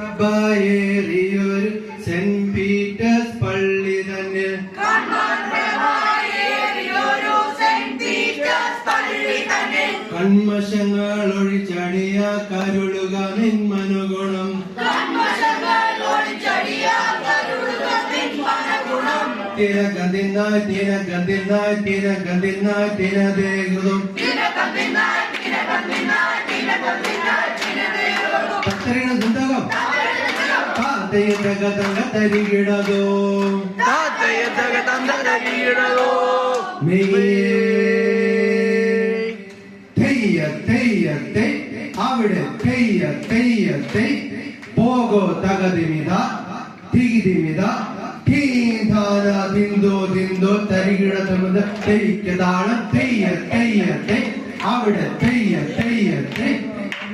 കൃപയേറിയൊരു saint Peter's പള്ളി തന്നെ. കൺമശങ്ങൾ ഒഴിച്ചടിയ കരുളുക നിന്മനുഗുണം തിരകതിനായി തിരകതിനായി തിരകതിനായി തിരതേകൃതം കത്തറിയണ ദുന്തകം കാത്തയതകതക തരികിടതോ? തെയ്യ തെയ്യ തെയ്. അവിടെ തെയ്യ തെയ്യ തെയ്. പോകോ തകതിമിത തികിതിമിത തീധാന തിന്തോ ദിന്തോ തരികിടതമുത തെയ്ക്കതാണ് തെയ്യ തെയ്യ തെയ്. അവിടെ തെയ്യ തെയ്യ തെയ്.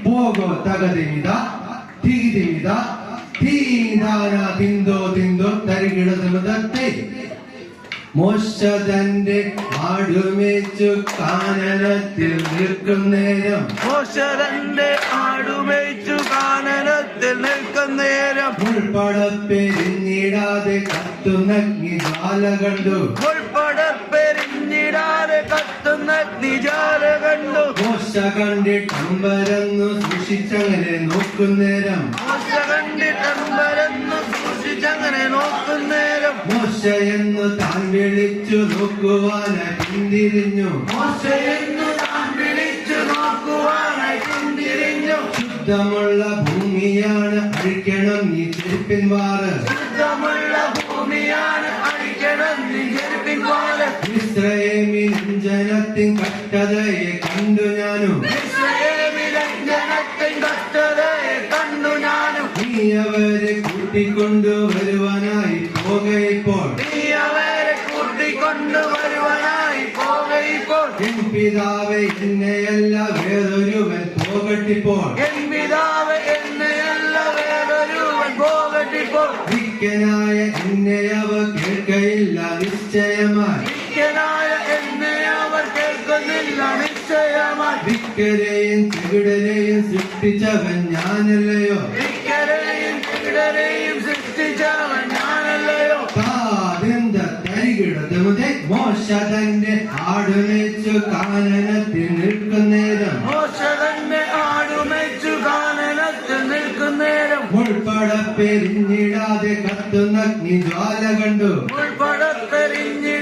പോകോ തകതിമിത തികിതിമിത തീധാന ദിന്തോ തിന്തോ തരികിടതമുത തെയ് മോശ തന്റെ ആടുമേച്ചു കാനനത്തിൽ നിൽക്കും നേരം. മോശരന്റെ ആടുമേച്ചു കാനനത്തിൽ നിൽക്കും നേരം. മുൾപ്പടപ്പെരിഞ്ഞിടാതെ കത്തുന്നഗ്നി ബാല കണ്ടു ഉൾപ്പെടപ്പെരിഞ്ഞിടാതെ കത്തുന്ന നിജാല കണ്ടു. മോശ കണ്ടിട്ടമ്പരന്നു സൂക്ഷിച്ചങ്ങനെ നോക്കുന്നേരം മോശ കണ്ടിട്ടമ്പരന്ന് സൂക്ഷിച്ചങ്ങനെ നോക്കുന്നേരം മോശ എന്ന് താൻ വിളിച്ചു നോക്കുവാനായി പിന്തിരിഞ്ഞു. മോശയെന്നു താൻ വിളിച്ചു നോക്കുവാനായി പിന്തിരിഞ്ഞു. ശുദ്ധമുള്ള ഭൂമിയാണ് അഴിക്കണം നീ ചെരുപ്പിൻ വാറ് ശുദ്ധമുള്ള ഭൂമിയാണ് അഴിക്കണം നീ ചെരുപ്പിൻവാറ്. ഇസ്രയേമിൻ ഞാനും. ജനത്തിൻ കഷ്ടതയെ കണ്ടു ഞാനും. നീ അവരെ കൂട്ടിക്കൊണ്ടു വരുവാനായി പോകയിപ്പോൾ എൻ പിതാവ് എന്നെയല്ല വേറൊരുവൻ പോകട്ടിപ്പോൾ. വിക്കനായ എന്നെ അവ കേൾക്കയില്ല നിശ്ചയമായി. വിക്കനായ എന്നെ അവർ കേൾക്കുന്നില്ല. നിശ്ചയമായി വിക്കരെയും ചെകിടരെയും സൃഷ്ടിച്ചവൻ ഞാനല്ലയോ? ധിക്കരെയും തികിടരെയും സൃഷ്ടിച്ചവൻ ഞാനല്ലയോ? കാതെന്ത തരികിടതുമുതൽ മോശ തന്റെ ആടുമേച്ചു കാനനത്തിൽ നിൽക്കുന്നേരം മോശ ആടുമേച്ചു കാനനത്തിൽ നിൽക്കുന്നേരം മുൾപ്പടപ്പെരിഞ്ഞിടാതെ കത്തുന്ന ജ്വാല കണ്ടു. ഉൾപ്പെടത്തെരിഞ്ഞിടാതെ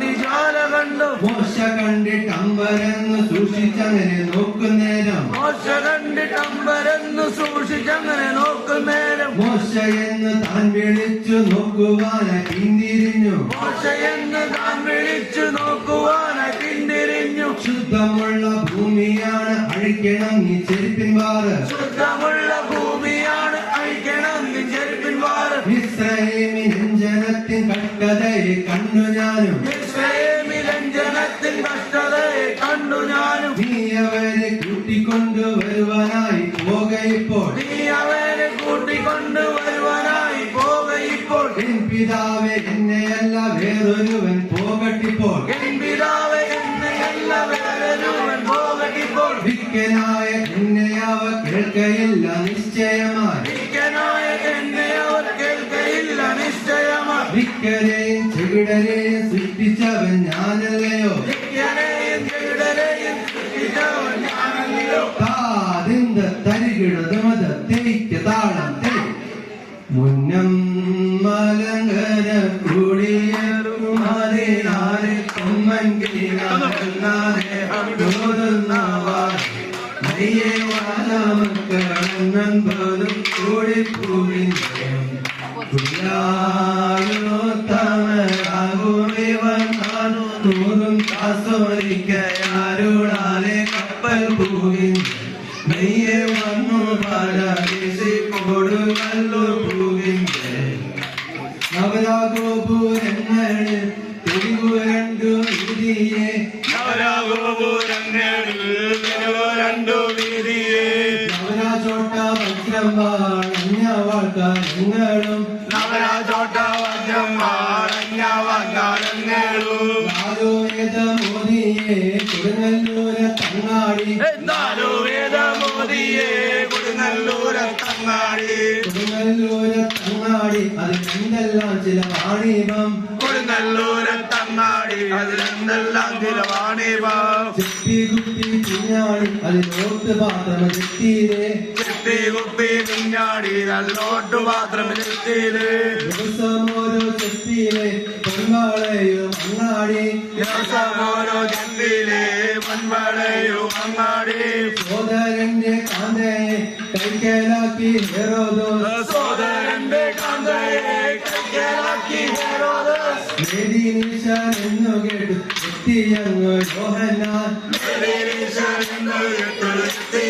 നിജാല കണ്ടു. മോശ കണ്ടിട്ട് അമ്പരന്ന് സൂക്ഷിച്ചങ്ങനെ നോക്കുന്നേരം മോശ കണ്ടിട്ടമ്പരന്നു സൂക്ഷിച്ചങ്ങനെ നോക്കുന്നേരം മോശ എന്ന് താൻ വിളിച്ചു നോക്കുവാന പിന്തിരിഞ്ഞു. മോശ എന്ന് താൻ വിളിച്ചു നോക്കുവാന പിന്തിരിഞ്ഞു. ശുദ്ധമുള്ള ഭൂമിയാണ് അഴിക്കണം നീ ചെരുപ്പിൻ ശുദ്ധമുള്ള ഭൂമിയാണ് കൂട്ടിക്കൊണ്ടു വരുവാനായി പോകയിപ്പോൾ എൻ പിതാവെ എന്നെയല്ല വേറൊരുവൻ പോകട്ടിപ്പോൾ. എൻ പിതാവ് എന്നെയല്ല വേറൊരുവൻ പോകട്ടിപ്പോൾ. വിക്കനായ എന്നെ അവ കേൾക്കയില്ല നിശ്ചയമായി. വിക്കനായ എന്നെ അവർ കേൾക്കയില്ല നിശ്ചയമായി. വിക്കരെയും ചെകിടരെയും നെയ്യെ വാഴമക്കളെന്നൻ പോലും കൂടിപ്പൂവിന്റെ കാസോരിക്കയാരുടാലെ കപ്പൽ പൂവിൻ നെയ്യെ വന്നു പാരാദേശി കൊടുകല്ലൂർ പൂവിന്റെ നവരാഗോപുരങ്ങളിൽ തെരുവു രണ്ടു കൊടുങ്ങല്ലൂര തങ്ങാടി കൊടുങ്ങല്ലൂര തങ്ങാടി. കൊടുങ്ങല്ലൂര് തങ്ങാടി അതിനെന്തെല്ലാം ചില വാണിഭം. കൊടുങ്ങല്ലൂര് തങ്ങാടി അതിലെന്തെല്ലാം ചില വാണിഭം. ചെപ്പി കുപ്പി കുഞ്ഞാടി അതിലോട്ട് പാത്രം ചെത്തിയിലേ ചെത്തി കുപ്പി പിഞ്ഞാടി നല്ലോട്ടു പാത്രം ചെത്തിയിൽ ദിവസം ഓരോ ചെപ്പിയിലെ പൊന്മാളയും അങ്ങാടി. ചെത്തിയിൽ പൊൻവളയും അങ്ങാടി. സോദരന്റെ കാന്തയെ കൈക്കലാക്കി ഹെറോദോ. സോദരന്റെ കാന്തയെ കൈക്കലാക്കി ഹെരോദസ് മേദിനീശൻ എന്നു കേട്ടു എത്തിയങ്ങ് യോഹന്നാൻ. മേരീശൻ എന്ന് കേട്ടു എത്തി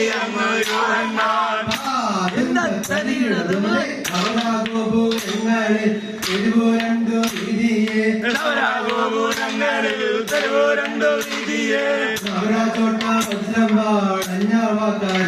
അങ്ങ് യോഹന്നാൻ അവരാഗോപുരങ്ങളിൽ തിരുവരണ്ടു വിധിയെ ഗോപുരങ്ങളിൽ തെരുവ് രണ്ടു രീതിയെ അവരാ ചോട്ട വജ്രം വാഴഞ്ഞ വാക്കാൽ